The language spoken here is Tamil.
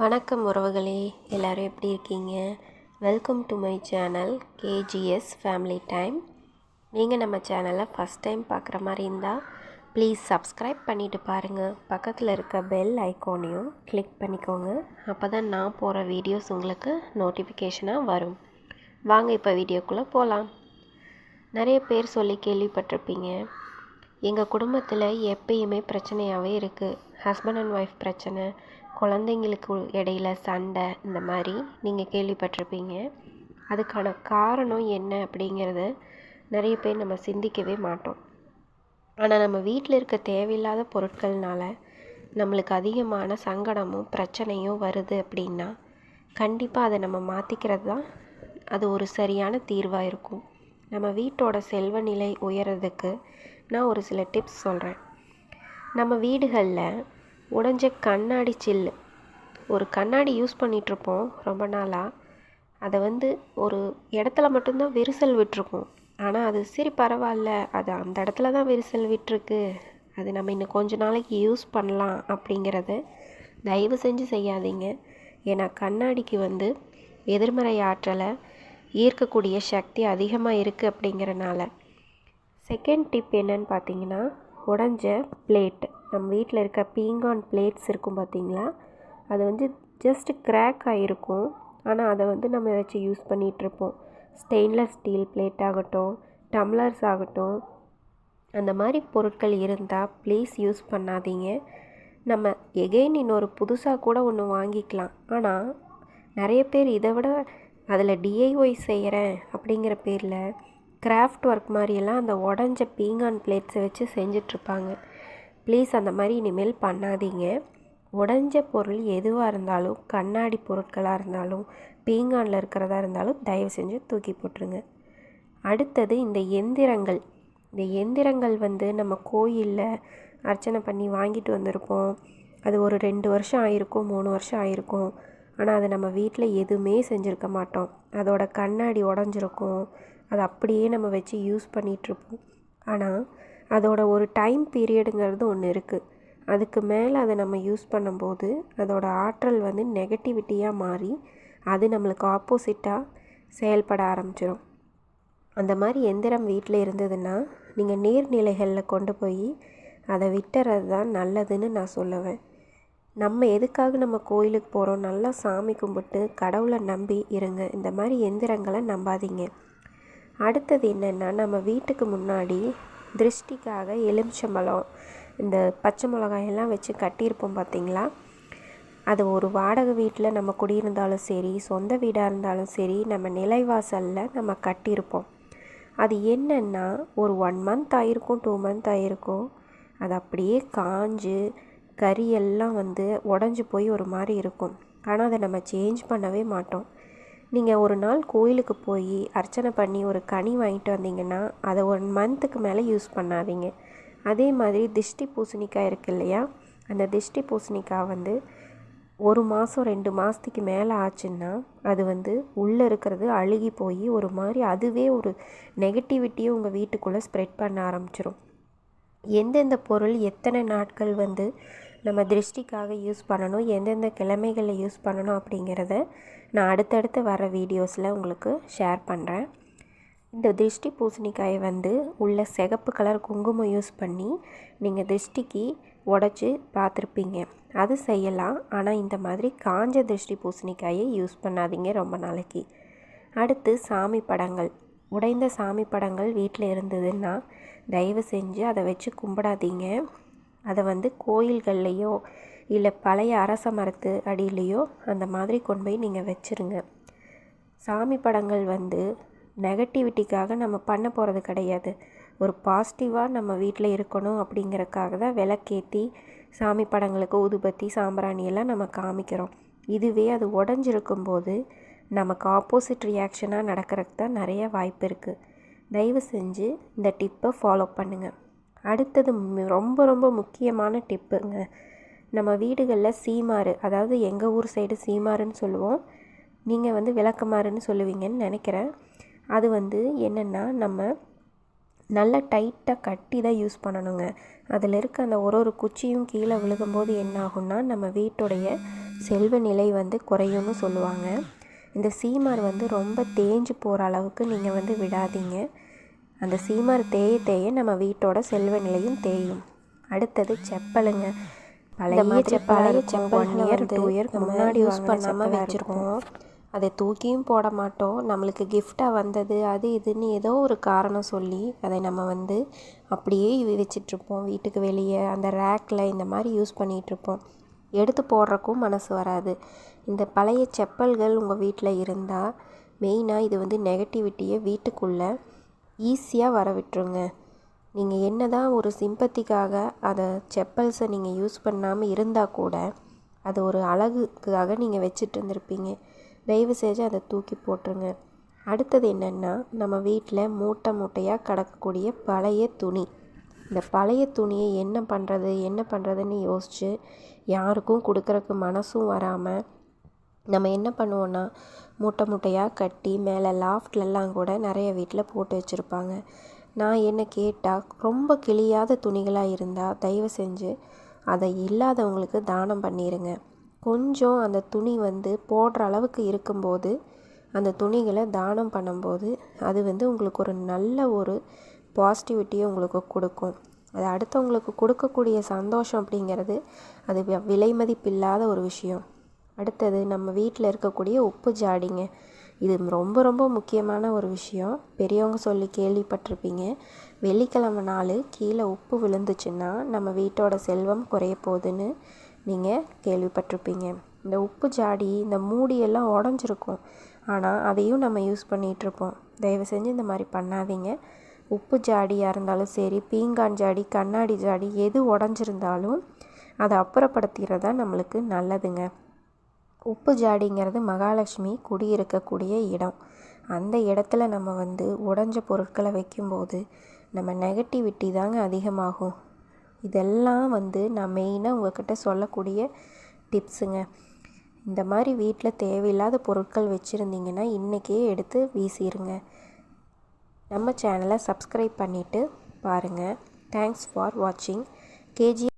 வணக்கம் உறவுகளே எல்லோரும் எப்படி இருக்கீங்க? Welcome to my channel KGS family time நீங்கள் நம்ம சேனலை ஃபஸ்ட் டைம் பார்க்குற மாதிரி இருந்தால் ப்ளீஸ் சப்ஸ்கிரைப் பண்ணிவிட்டு பாருங்கள் பக்கத்தில் இருக்க பெல் ஐக்கானையும் கிளிக் பண்ணிக்கோங்க. அப்போ தான் நான் போகிற வீடியோஸ் உங்களுக்கு நோட்டிஃபிகேஷனாக வரும். வாங்க இப்போ வீடியோக்குள்ளே போகலாம் நிறைய பேர் சொல்லி கேள்விப்பட்டிருப்பீங்க. எங்கள் குடும்பத்தில் எப்பயுமே பிரச்சனையாகவே இருக்குது ஹஸ்பண்ட் அண்ட் ஒய்ஃப் பிரச்சனை குழந்தைங்களுக்கு இடையில சண்டை இந்த மாதிரி நீங்கள் கேள்விப்பட்டிருப்பீங்க. அதுக்கான காரணம் என்ன அப்படிங்கிறத நிறைய பேர் நம்ம சிந்திக்கவே மாட்டோம். ஆனால் நம்ம வீட்டில் இருக்க தேவையில்லாத பொருட்கள்னால நம்மளுக்கு அதிகமான சங்கடமும் பிரச்சனையும் வருது அப்படின்னா கண்டிப்பாக அதை நம்ம மாற்றிக்கிறது தான் அது ஒரு சரியான தீர்வாக இருக்கும். நம்ம வீட்டோட செல்வ நிலை உயர்றதுக்கு நான் ஒரு சில டிப்ஸ் சொல்கிறேன் நம்ம வீடுகளில் உடஞ்ச கண்ணாடி சில்லு. ஒரு கண்ணாடி யூஸ் பண்ணிகிட்ருப்போம் ரொம்ப நாளாக அதை வந்து ஒரு இடத்துல மட்டும்தான் விரிசல் விட்டுருக்கும். ஆனால் அது சரி பரவாயில்ல. அது அந்த இடத்துல தான் விரிசல் விட்டுருக்கு. அது நம்ம இன்னும் கொஞ்ச நாளைக்கு யூஸ் பண்ணலாம் அப்படிங்கிறத தயவு செஞ்சு செய்யாதீங்க. ஏன்னா கண்ணாடிக்கு வந்து எதிர்மறை ஆற்றலை ஈர்க்கக்கூடிய சக்தி அதிகமாக இருக்குது அப்படிங்கிறனால. செகண்ட் டிப் என்னன்னு பார்த்தீங்கன்னா உடஞ்ச பிளேட் நம்ம வீட்டில் இருக்க பீங்கான் பிளேட்ஸ் இருக்கும் பார்த்தீங்களா? அது வந்து ஜஸ்ட் கிராக் ஆகிருக்கும் ஆனால் அதை வந்து நம்ம வச்சு யூஸ் பண்ணிகிட்ருப்போம் ஸ்டெயின்லெஸ் ஸ்டீல் பிளேட் ஆகட்டும் டம்ளர்ஸ் ஆகட்டும் அந்த மாதிரி பொருட்கள் இருந்தால் ப்ளீஸ் யூஸ் பண்ணாதீங்க. நம்ம எகெயின் இன்னொரு புதுசாக கூட ஒன்று வாங்கிக்கலாம். ஆனால் நிறைய பேர் இதை விட அதில் டிஐஒய் செய்கிறேன் அப்படிங்கிற பேரில் கிராஃப்ட் ஒர்க் மாதிரியெல்லாம் அந்த உடஞ்ச பீங்கான் பிளேட்ஸை வச்சு செஞ்சிட்ருப்பாங்க. ப்ளீஸ் அந்த மாதிரி இனிமேல் பண்ணாதீங்க. உடஞ்ச பொருள் எதுவாக இருந்தாலும் கண்ணாடி பொருட்களாக இருந்தாலும் பீங்கானில் இருக்கிறதா இருந்தாலும் தயவு செஞ்சு தூக்கி போட்டுருங்க. அடுத்தது இந்த எந்திரங்கள். இந்த எந்திரங்கள் வந்து நம்ம கோயிலில் அர்ச்சனை பண்ணி வாங்கிட்டு வந்திருப்போம். அது ஒரு ரெண்டு வருஷம் ஆயிருக்கும் மூணு வருஷம் ஆயிருக்கும். ஆனால் அதை நம்ம வீட்டில் எதுவுமே செஞ்சுருக்க மாட்டோம். அதோட கண்ணாடி உடஞ்சிருக்கும். அதை அப்படியே நம்ம வச்சு யூஸ் பண்ணிகிட்ருப்போம் ஆனால் அதோட ஒரு டைம் பீரியடுங்கிறது ஒன்று இருக்குது அதுக்கு மேலே அதை நம்ம யூஸ் பண்ணும்போது அதோட ஆற்றல் வந்து நெகட்டிவிட்டியாக மாறி அது நம்மளுக்கு ஆப்போசிட்டாக செயல்பட ஆரம்பிச்சிடும் அந்த மாதிரி எந்திரம் வீட்டில் இருந்ததுன்னா நீங்கள் நீர்நிலைகளில் கொண்டு போய் அதை விட்டுறது தான் நல்லதுன்னு நான் சொல்லுவேன். நம்ம எதுக்காக நம்ம கோயிலுக்கு போகிறோம் நல்லா சாமி கும்பிட்டு கடவுளை நம்பி இருங்க. இந்த மாதிரி எந்திரங்களை நம்பாதீங்க. அடுத்தது என்னென்னா நம்ம வீட்டுக்கு முன்னாடி திருஷ்டிக்காக எலுமிச்சம்பழம் இந்த பச்சை மிளகாயெல்லாம் வச்சு கட்டியிருப்போம் பார்த்திங்களா? அது ஒரு வாடகை வீட்டில் நம்ம குடியிருந்தாலும் சரி சொந்த வீடாக இருந்தாலும் சரி நம்ம நிலைவாசலில் நம்ம கட்டியிருப்போம். அது என்னென்னா ஒரு ஒன் மந்த் ஆகிருக்கும் டூ மந்த் ஆகிருக்கும் அது அப்படியே காஞ்சு கறியெல்லாம் வந்து உடஞ்சி போய் ஒரு மாதிரி இருக்கும். ஆனால் அதை நம்ம சேஞ்ச் பண்ணவே மாட்டோம். நீங்கள் ஒரு நாள் கோயிலுக்கு போய் அர்ச்சனை பண்ணி ஒரு கனி வாங்கிட்டு வந்தீங்கன்னா அதை ஒன் மந்த்துக்கு மேலே யூஸ் பண்ணாதீங்க. அதே மாதிரி திஷ்டி பூசணிக்காய் இருக்குது இல்லையா? அந்த திஷ்டி பூசணிக்காய் வந்து ஒரு மாதம் ரெண்டு மாதத்துக்கு மேலே ஆச்சுன்னா அது வந்து உள்ளே இருக்கிறது அழுகி போய் ஒரு மாதிரி அதுவே ஒரு நெகட்டிவிட்டியை உங்கள் வீட்டுக்குள்ளே ஸ்ப்ரெட் பண்ண ஆரம்பிச்சிடும் எந்தெந்த பொருள் எத்தனை நாட்கள் வந்து நம்ம திருஷ்டிக்காக யூஸ் பண்ணணும் எந்தெந்த கிழமைகளில் யூஸ் பண்ணணும் அப்படிங்கிறத நான் அடுத்தடுத்து வர வீடியோஸில் உங்களுக்கு ஷேர் பண்ணுறேன் இந்த திருஷ்டி பூசணிக்காயை வந்து உள்ள சிகப்பு கலர் குங்குமம் யூஸ் பண்ணி நீங்கள் திருஷ்டிக்கு உடச்சி பார்த்துருப்பீங்க. அது செய்யலாம். ஆனால் இந்த மாதிரி காஞ்ச திருஷ்டி பூசணிக்காயை யூஸ் பண்ணாதீங்க ரொம்ப நாளைக்கு. அடுத்து சாமி படங்கள். உடைந்த சாமி படங்கள் வீட்டில் இருந்ததுன்னா தயவு செஞ்சு அதை வச்சு கும்பிடாதீங்க. அதை வந்து கோயில்கள்லேயோ இல்லை பழைய அரச மரத்து அடியிலையோ அந்த மாதிரி கொண்டு போய் நீங்கள் வச்சுருங்க. சாமி படங்கள் வந்து நெகட்டிவிட்டிக்காக நம்ம பண்ண போகிறது கிடையாது. ஒரு பாசிட்டிவாக நம்ம வீட்டில் இருக்கணும் அப்படிங்கிறக்காக தான் விளக்கேற்றி சாமி படங்களுக்கு ஊதுபத்தி சாம்பிராணி எல்லாம் நம்ம காமிக்கிறோம். இதுவே அது உடஞ்சிருக்கும் போது நமக்கு ஆப்போசிட் ரியாக்ஷனாக நடக்கிறதுக்கு தான் நிறைய வாய்ப்பு இருக்குது தயவு செஞ்சு இந்த டிப்பை ஃபாலோ பண்ணுங்கள் அடுத்தது ரொம்ப ரொம்ப முக்கியமான டிப்புங்க. நம்ம வீடுகளில் சீமாறு அதாவது எங்கள் ஊர் சைடு சீமாறுன்னு சொல்லுவோம். நீங்கள் வந்து விளக்கமாறுன்னு சொல்லுவீங்கன்னு நினைக்கிறேன். அது வந்து என்னென்னா நம்ம நல்லா டைட்டாக கட்டி தான் யூஸ் பண்ணணுங்க. அதில் இருக்க அந்த ஒரு ஒரு குச்சியும் கீழே விழுகும்போது என்ன ஆகும்னா நம்ம வீட்டுடைய செல்வ நிலை வந்து குறையும்னு சொல்லுவாங்க. இந்த சீமார் வந்து ரொம்ப தேஞ்சு போகிற அளவுக்கு நீங்கள் வந்து விடாதீங்க. அந்த சீமார் தேய தேய நம்ம வீட்டோட செல்வ நிலையும் தேயும். அடுத்தது செப்பலுங்க. பழைய பழைய செப்பல் இயர் டூ இயர்க்கு முன்னாடி யூஸ் பண்ணாமல் வச்சுருக்கோம். அதை தூக்கியும் போட மாட்டோம். நம்மளுக்கு கிஃப்டாக வந்தது அது இதுன்னு ஏதோ ஒரு காரணம் சொல்லி அதை நம்ம வந்து அப்படியே வச்சிட்ருப்போம். வீட்டுக்கு வெளியே அந்த ரேக்கில் இந்த மாதிரி யூஸ் பண்ணிகிட்ருப்போம் எடுத்து போடுறக்கும் மனசு வராது. இந்த பழைய செப்பல்கள் உங்கள் வீட்டில் இருந்தால் மெயினாக இது வந்து நெகட்டிவிட்டியை வீட்டுக்குள்ளே ஈஸியாக வர விட்டுருங்க நீங்கள் என்ன தான் ஒரு சிம்பத்திக்காக அதை செப்பல்ஸை நீங்கள் யூஸ் பண்ணாமல் இருந்தால் கூட அது ஒரு அழகுக்காக நீங்கள் வச்சுட்டு இருந்திருப்பீங்க தயவு செஞ்சு அதை தூக்கி போட்டுருங்க அடுத்தது என்னென்னா நம்ம வீட்டில் மூட்டை மூட்டையாக கிடக்கக்கூடிய பழைய துணி. இந்த பழைய துணியை என்ன பண்ணுறது என்ன பண்ணுறதுன்னு யோசித்து யாருக்கும் கொடுக்குறக்கு மனசும் வராமல் நம்ம என்ன பண்ணுவோன்னா மூட்டை மூட்டையாக கட்டி மேலே லாஃப்ட்லலாம் கூட நிறைய வீட்டில் போட்டு வச்சுருப்பாங்க. நான் என்ன கேட்டால் ரொம்ப கிழியாத துணிகளாக இருந்தால் தயவு செஞ்சு அதை இல்லாதவங்களுக்கு தானம் பண்ணிடுங்க கொஞ்சம் அந்த துணி வந்து போடுற அளவுக்கு இருக்கும்போது அந்த துணிகளை தானம் பண்ணும்போது அது வந்து உங்களுக்கு ஒரு நல்ல ஒரு பாசிட்டிவிட்டியை உங்களுக்கு கொடுக்கும். அது அடுத்தவங்களுக்கு கொடுக்கக்கூடிய சந்தோஷம் அப்படிங்கிறது அது விலை மதிப்பில்லாத ஒரு விஷயம். அடுத்தது நம்ம வீட்டில் இருக்கக்கூடிய உப்பு ஜாடிங்க. இது ரொம்ப ரொம்ப முக்கியமான ஒரு விஷயம். பெரியவங்க சொல்லி கேள்விப்பட்டிருப்பீங்க. வெள்ளிக்கிழமை நாள் கீழே உப்பு விழுந்துச்சுன்னா நம்ம வீட்டோட செல்வம் குறைய போகுதுன்னு நீங்கள் கேள்விப்பட்டிருப்பீங்க. இந்த உப்பு ஜாடி இந்த மூடியெல்லாம் உடஞ்சிருக்கும். ஆனால் அதையும் நம்ம யூஸ் பண்ணிகிட்ருப்போம் தயவு செஞ்சு இந்த மாதிரி பண்ணாதீங்க. உப்பு ஜாடியாக இருந்தாலும் சரி பீங்கான் ஜாடி கண்ணாடி ஜாடி எது உடஞ்சிருந்தாலும் அதை அப்புறப்படுத்திடுறது தான் நம்மளுக்கு நல்லதுங்க. உப்பு ஜாடிங்கிறது மகாலட்சுமி குடியிருக்கக்கூடிய இடம். அந்த இடத்துல நம்ம வந்து உடஞ்ச பொருட்களை வைக்கும்போது நம்ம நெகட்டிவிட்டி தாங்க அதிகமாகும். இதெல்லாம் வந்து நான் மெயினாக உங்கள்கிட்ட சொல்லக்கூடிய டிப்ஸுங்க இந்த மாதிரி வீட்டில் தேவையில்லாத பொருட்கள் வச்சுருந்தீங்கன்னா இன்றைக்கே எடுத்து வீசிடுங்க நம்ம சேனலை சப்ஸ்கிரைப் பண்ணிவிட்டு பாருங்கள் தேங்க்ஸ் ஃபார் வாட்சிங் கேஜி